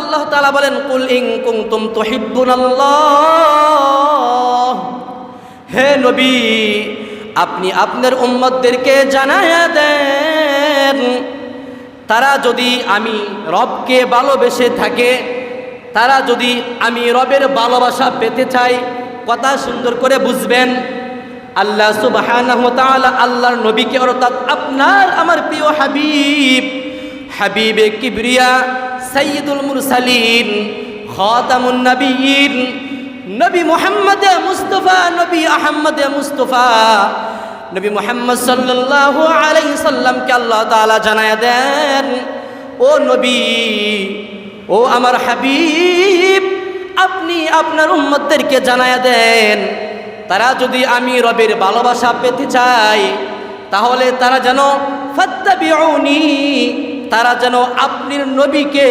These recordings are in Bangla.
আল্লাহ তালা বলেন, কুল ইং ইন কুনতুম তুহিব্বুনাল্লাহ। হে নবী, আপনি আপনার উম্মতদেরকে জানায়া দেন। তারা যদি আমি রবকে ভালোবেসে থাকে, তারা যদি আমি রবের ভালোবাসা পেতে চাই, কথা সুন্দর করে বুঝবেন, আল্লাহ তাআলা আল্লাহর নবীকে অর্থাৎ আপনার আমার প্রিয় হাবিব, হাবিবে কিবরিয়া সাইয়্যিদুল মুরসালিন, খাতামুন নবিয়্যিন নবী মুহাম্মদ মুস্তফা, নবী আহমদ মুস্তফা। নবী মুহাম্মদ সাল্লাল্লাহু আলাইহি সাল্লামকে আল্লাহ তাআলা জানায়া দেন, ও নবী, ও আমার হাবিব, আপনি আপনার উম্মতদেরকে জানায়া দেন, তারা যদি আমি রবের ভালোবাসা পেতে চাই, তাহলে তারা যেন ফাত্তাবিউনি তারা যেন আপনার নবীকে,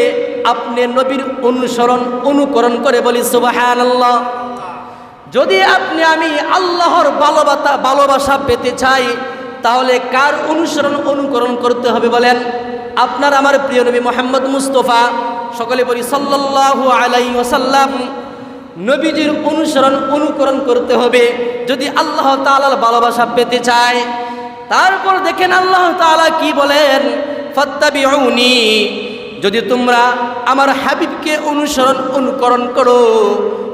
আপনার নবীর অনুসরণ, অনুকরণ করে বলি সুবাহান আল্লাহ যদি আপনি আমি আল্লাহর ভালোবাসা ভালোবাসা পেতে চাই, তাহলে কার অনুসরণ, অনুকরণ করতে হবে বলেন? আপনার আমার প্রিয় নবী মোহাম্মদ মুস্তফা, সকলে বলি, সাল্লাল্লাহু আলাই ওয়াসাল্লাম, নবীজির অনুসরণ, অনুকরণ করতে হবে। যদি আল্লাহ তাআলার ভালোবাসা পেতে চায়, তারপর দেখেন আল্লাহ তাআলা কি বলেন? ফাত্তাবিউনি। যদি তোমরা আমার হাবিবকে অনুসরণ, অনুকরণ করো,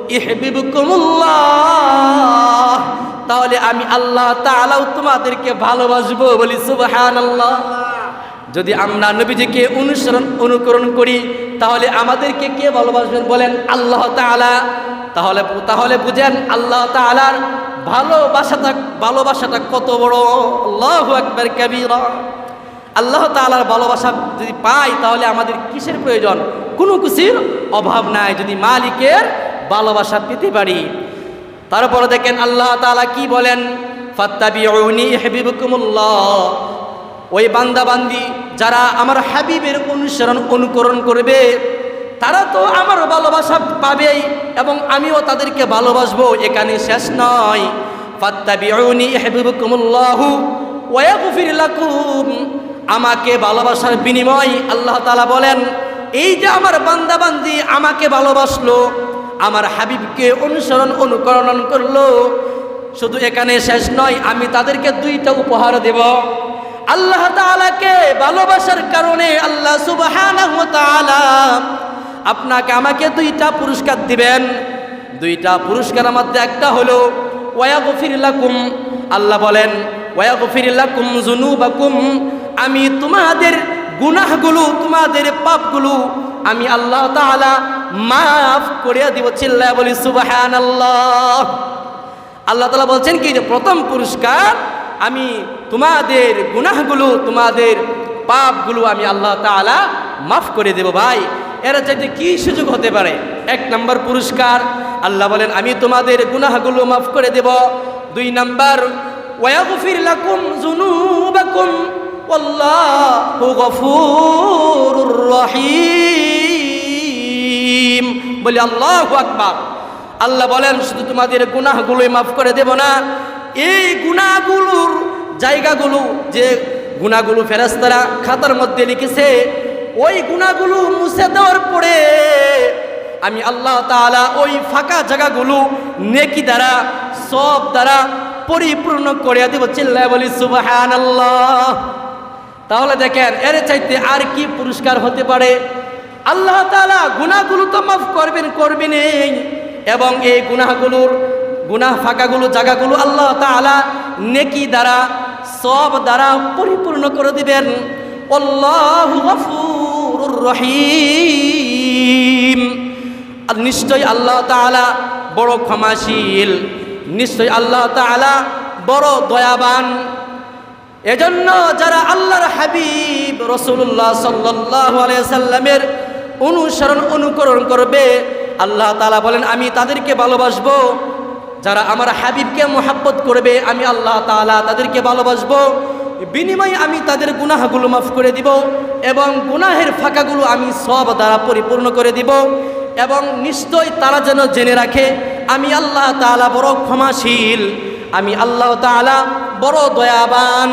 ইহবিবুকুমুল্লাহ, তাহলে আমি আল্লাহ তাআলাও তোমাদেরকে ভালোবাসবো বলি সুবহানাল্লাহ। যদি আমরা নবীজিকে অনুসরণ, অনুকরণ করি, তাহলে আমাদেরকে কে ভালোবাসবেন বলেন আল্লাহ তাআলা। তাহলে তাহলে বুঝেন আল্লাহ তাআলার ভালোবাসাটা ভালোবাসাটা কত বড়। আল্লাহু আকবার, কাবীরা। আল্লাহ তাআলার ভালোবাসা যদি পাই, তাহলে আমাদের কিসের প্রয়োজন? কোনো কিছুর অভাব নাই যদি মালিকের ভালোবাসা পেতে পারি। তারপরে দেখেন আল্লাহ তাআলা কি বলেন? ফাত্তাবিউনি ইহবিবুকুমুল্লাহ ওই বান্দাবান্দি যারা আমার হাবিবের অনুসরণ অনুকরণ করবে, তারা তো আমার ভালোবাসা পাবেই এবং আমিও তাদেরকে ভালোবাসবো, এখানে শেষ নয়। ফাত্তাবিউনি ইহবিবুকুমুল্লাহু আমাকে ভালোবাসার বিনিময় আল্লাহ তালা বলেন, এই যে আমার বান্দাবান্দি আমাকে ভালোবাসলো, আমার হাবিবকে অনুসরণ অনুকরণ করল, শুধু এখানে শেষ নয়, আমি তাদেরকে দুইটা উপহার দেব। আল্লাহ তাআলাকে ভালোবাসার কারণে আল্লাহ আপনাকে আমাকে দুইটা পুরস্কার দিবেন। দুইটা পুরস্কারের মধ্যে একটা হলো ওয়াগফির লাকুম। আল্লাহ বলেন আমি তোমাদের গুনাহগুলো, তোমাদের পাপগুলো আমি আল্লাহ তাআলা মাফ করে দিব। চিল্লায় বলি, সুবহানাল্লাহ। আল্লাহ আল্লাহ তালা বলছেন কি যে, প্রথম পুরস্কার আমি তোমাদের গুনাহগুলো, তোমাদের পাপগুলো আমি আল্লাহ তাআলা মাফ করে দেব ভাই। এরা চাইতে কি সুযোগ হতে পারে? এক নম্বর পুরস্কার, আল্লাহ বলেন, আমি তোমাদের গুনাহগুলো মাফ করে দেব। দুই নম্বর ওয়াগফির লাকুম যুনুবাকুম, ওয়াল্লাহু গফুরুর রহিম। বলি, আল্লাহু আকবার। আল্লাহ বলেন, শুধু তোমাদের গুনাহগুলোই মাফ করে দেব না। এই গুনাহগুলোর জায়গাগুলো যে গুনাহগুলো ফেরেশতারা খাতার মধ্যে লিখেছে, ওই গুনাহগুলো মুছে দেওয়ার পরে আমি আল্লাহ তাআলা ওই ফাঁকা জায়গাগুলো নেকি দ্বারা, সব দ্বারা পরিপূর্ণ করিয়া দিব, চিল্লায় বলি, সুবহানাল্লাহ। তাহলে দেখেন, এর চাইতে আর কি পুরস্কার হতে পারে? আল্লাহ তাআলা গুনাহগুলো তো মাফ করবেন করবেন এবং এই গুনাহগুলোর, গুনাহ ফাঁকাগুলো, জায়গাগুলো আল্লাহ তাআলা নেকি দ্বারা, সব দ্বারা পরিপূর্ণ করে দিবেন। রহিম। নিশ্চয় আল্লাহ তাআলা বড় ক্ষমাশীল। নিশ্চয় আল্লাহ তাআলা বড় দয়াবান। এজন্য যারা আল্লাহর হাবিব রসুল্লাহ সাল্লাহ সাল্লামের অনুসরণ, অনুকরণ করবে, আল্লাহ তালা বলেন, আমি তাদেরকে ভালোবাসবো। যারা আমার হাবিবকে মোহাব্বত করবে, আমি আল্লাহ তালা তাদেরকে ভালোবাসবো। বিনিময়ে আমি তাদের গুনাহগুলো মাফ করে দিব এবং গুনাহের ফাঁকাগুলো আমি সব দ্বারা পরিপূর্ণ করে দিব এবং নিশ্চয় তারা যেন জেনে রাখে আমি আল্লাহ তালা বড় ক্ষমাশীল, আমি আল্লাহ তালা বড় দয়াবান।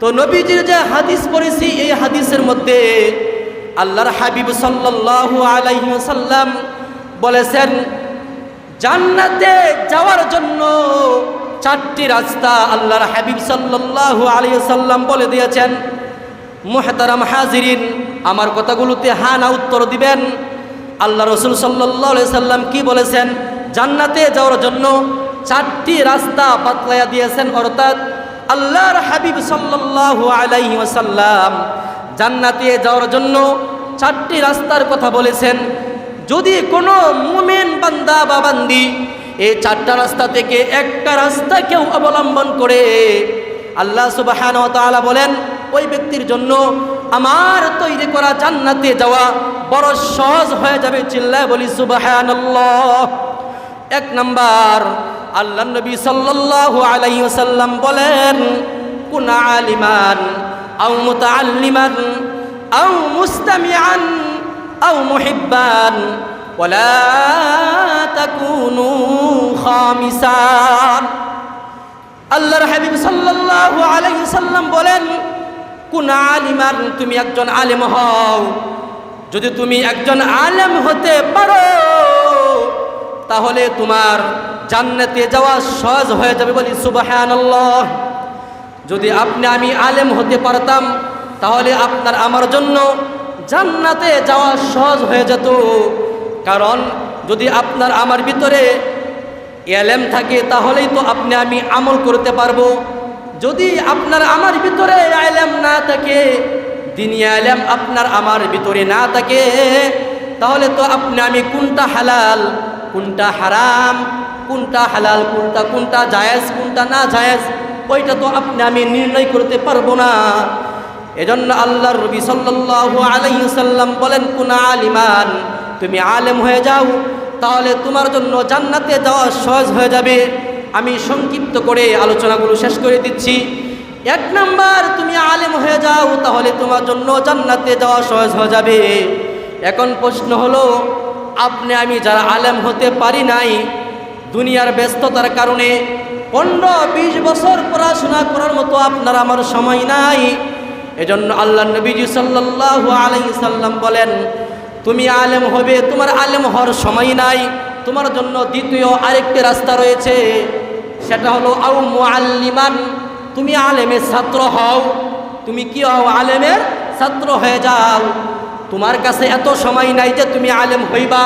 তো নবীজির যে হাদিস পড়েছি, এই হাদিসের মধ্যে আল্লাহর হাবিব সাল্লাল্লাহু আলাইহি ওয়াসাল্লাম বলেছেন, জান্নাতে যাওয়ার জন্য চারটি রাস্তা আল্লাহর হাবিব সাল্লাল্লাহু আলাইহি ওয়াসাল্লাম বলে দিয়েছেন। মুহতারাম হাজিরিন, আমার কথাগুলোতে হা না উত্তর দিবেন। আল্লাহ রসুল আলাইহি সাল্লাম কি বলেছেন? জান্নাতে যাওয়ার জন্য চারটি রাস্তা বাতলাইয়া দিয়েছেন, অর্থাৎ আল্লাহর হাবিব সাল্লাল্লাহু আলাইহি ওয়াসাল্লাম জান্নাতে যাওয়ার জন্য চারটি রাস্তার কথা বলেছেন। যদি কোনো মুমিন বান্দা বা বান্দি এই চারটা রাস্তা থেকে একটা রাস্তা কেউ অবলম্বন করে, আল্লাহ তাআলা বলেন, ওই ব্যক্তির জন্য আমার তৈরি করা জান্নাতে যাওয়া বড় সহজ হয়ে যাবে চিল্লায় বলি সুবাহান এক নাম্বার, আল্লাহ নবী সাল্লাল্লাহু আলাইহি ওয়াসাল্লাম বলেন, কুন আলিমান আও মুতাআল্লিমান আও মুস্তামিআন আও মুহিব্বান, ওয়ালা তাকুনু খামিসান। আল্লাহর হাবিব সাল্লাল্লাহু আলাইহি সাল্লাম বলেন কোন আলিমান তুমি একজন আলেম হও। যদি তুমি একজন আলেম হতে পারো, তাহলে তোমার জান্নাতে যাওয়া সহজ হয়ে যাবে বলি সুবহানাল্লাহ। যদি আপনি আমি আলেম হতে পারতাম, তাহলে আপনার আমার জন্য জান্নাতে যাওয়া সহজ হয়ে যেত। কারণ যদি আপনার আমার ভিতরে এলেম থাকে, তাহলেই তো আপনি আমি আমল করতে পারব। যদি আপনার আমার ভিতরে আলেম না থাকে, দিনী আলেম আপনার আমার ভিতরে না থাকে, তাহলে তো আপনি, আমি কোনটা হালাল, কোনটা হারাম, কোনটা হালাল, কোনটা কোনটা জায়েজ, কোনটা না জায়েজ, ওইটা তো আপনি, আমি নির্ণয় করতে পারব না। এজন্য আল্লাহর রবি সাল্লাম বলেন, কোন আলিমান, তুমি আলেম হয়ে যাও, তাহলে তোমার জন্য জান্নাতে যাওয়া সহজ হয়ে যাবে। আমি সংক্ষিপ্ত করে আলোচনাগুলো শেষ করে দিচ্ছি। এক নাম্বার, তুমি আলেম হয়ে যাও, তাহলে তোমার জন্য জান্নাতে যাওয়া সহজ হয়ে যাবে। এখন প্রশ্ন হলো, আপনি, আমি যারা আলেম হতে পারি নাই, দুনিয়ার ব্যস্ততার কারণে পনেরো, বিশ বছর পড়াশোনা করার মতো আপনার আমার সময় নাই। এজন্য আল্লাহ নবীজি আলাইহি সাল্লাম বলেন, তুমি আলেম হবে, তোমার আলেম হওয়ার সময় নাই, তোমার জন্য দ্বিতীয় আরেকটি রাস্তা রয়েছে। সেটা হলো আউ মুআল্লিমান, তুমি আলেমের ছাত্র হও। তুমি কি হও? আলেমের ছাত্র হয়ে যাও। তোমার কাছে এত সময় নাই যে তুমি আলেম হইবা।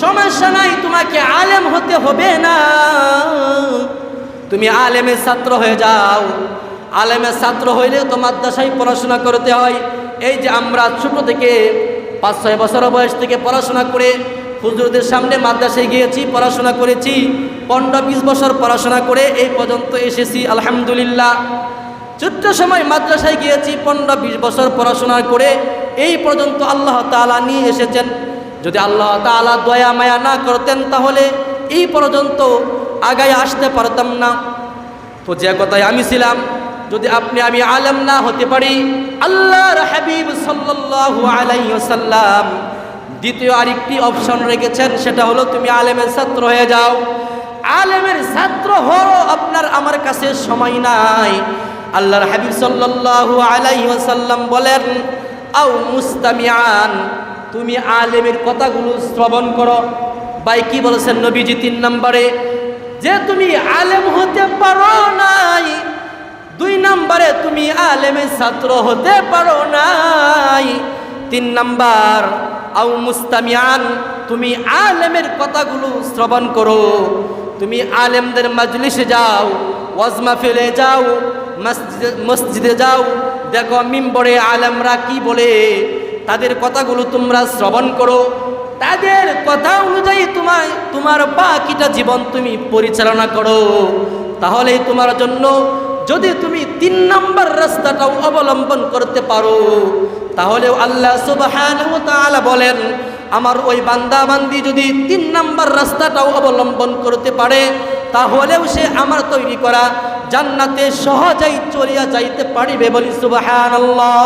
সমস্যা নাই, তোমাকে আলেম হতে হবে না। তুমি আলেমের ছাত্র হয়ে যাও। আলেমের ছাত্র হইলে তো মাদ্রাসায় পড়াশোনা করতে হয়। এই যে আমরা ছোট থেকে পাঁচ ছয় বছর বয়স থেকে পড়াশোনা করে হুজুরদের সামনে মাদ্রাসায় গিয়েছি, পড়াশোনা করেছি। পনেরো, বিশ বছর পড়াশোনা করে এই পর্যন্ত এসেছি, আলহামদুলিল্লাহ। ছোট্ট সময় মাদ্রাসায় গিয়েছি, পনেরো, বিশ বছর পড়াশোনা করে এই পর্যন্ত আল্লাহ তালা নিয়ে এসেছেন। যদি আল্লাহ তালা দয়া মায়া না করতেন তাহলে এই পর্যন্ত আগায় আসতে পারতাম না। তো যে কথায় আমি ছিলাম, যদি আপনি, আমি আলেম না হতে পারি, আল্লাহর হাবিব সাল্লাল্লাহু আলাইহি ওয়াসাল্লাম দ্বিতীয় আরেকটি অপশন রেখেছেন, সেটা হলো তুমি আলেমের ছাত্র হয়ে যাও। আলেমের ছাত্র হওয়ারও আপনার আমার কাছে সময় নাই। আল্লাহর হাবিব সাল্লাল্লাহু আলাইহি ওয়াসাল্লাম বলেন, আও মুস্তামিয়ান তুমি আলেমের কথাগুলো শ্রবণ করো। ভাই, কি বলেছেন নবীজি তিন নম্বরে? যে তুমি আলেম হতে পারো নাই, দুই নম্বরে তুমি আলেমের ছাত্র হতে পারো নাই। তিন নাম্বার আউ মুস্তামিয়ান তুমি আলেমের কথাগুলো শ্রবণ করো। তুমি আলেমদের মজলিসে যাও ওয়াজমা ফেলে যাও, মসজিদে যাও। দেখো মিম্বরে আলেমরা কি বলে, তাদের কথাগুলো তোমরা শ্রবণ করো। তাদের কথা অনুযায়ী তোমার তোমার বাকিটা জীবন তুমি পরিচালনা করো। তাহলেই তোমার জন্য যদি তুমি তিন নম্বর রাস্তাটাও অবলম্বন করতে পারো তাহলে আল্লাহ সুবহান বলেন, আমার ওই বান্দা বান্দি যদি তিন নাম্বার রাস্তাটাও অবলম্বন করতে পারে, তাহলেও সে আমার তৈরি করা জান্নাতে সহজেই চলিয়া যাইতে পারিবে বলি সুবহানাল্লাহ।